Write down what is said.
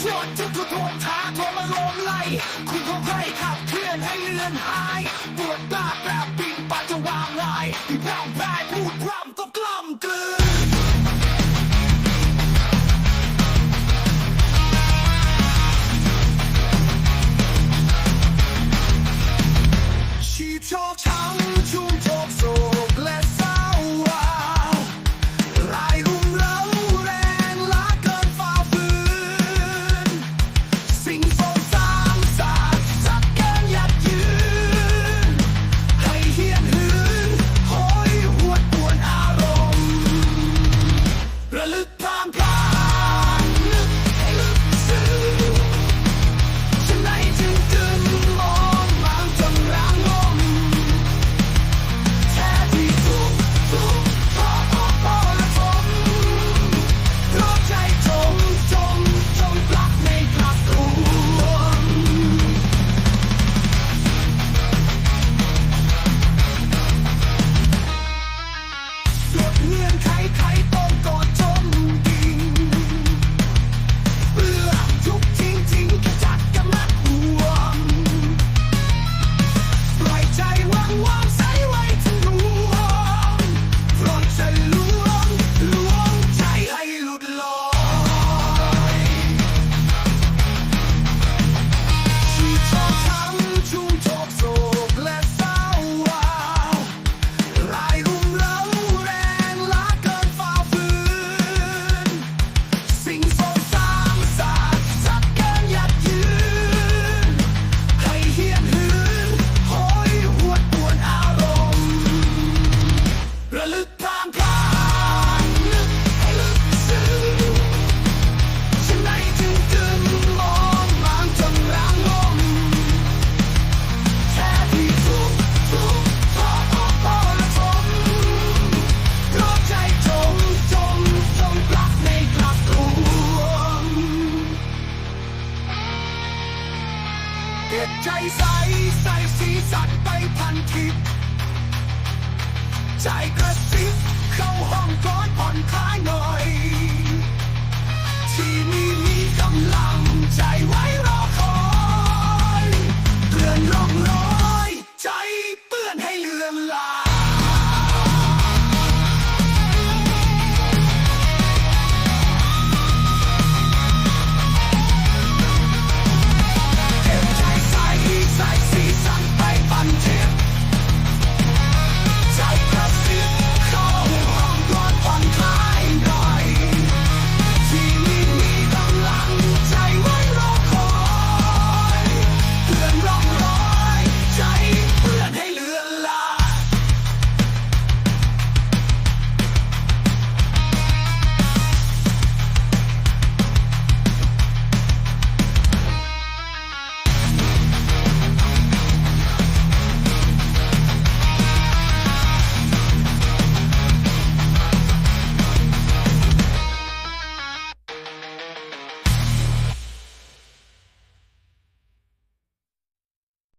ชวนจะทุกทนท้าโทรมาลมไล่คุณของใครขับเคลื่อนให้เลือนหายปวดตาแบบปิ่นปัจจะวางลายที่พร่ำแพ้พูดพร่ำต้องกล้ำกลืน ใส่สีสันไปพันทิพใจกระซิบเข้าห้องกอดผ่อน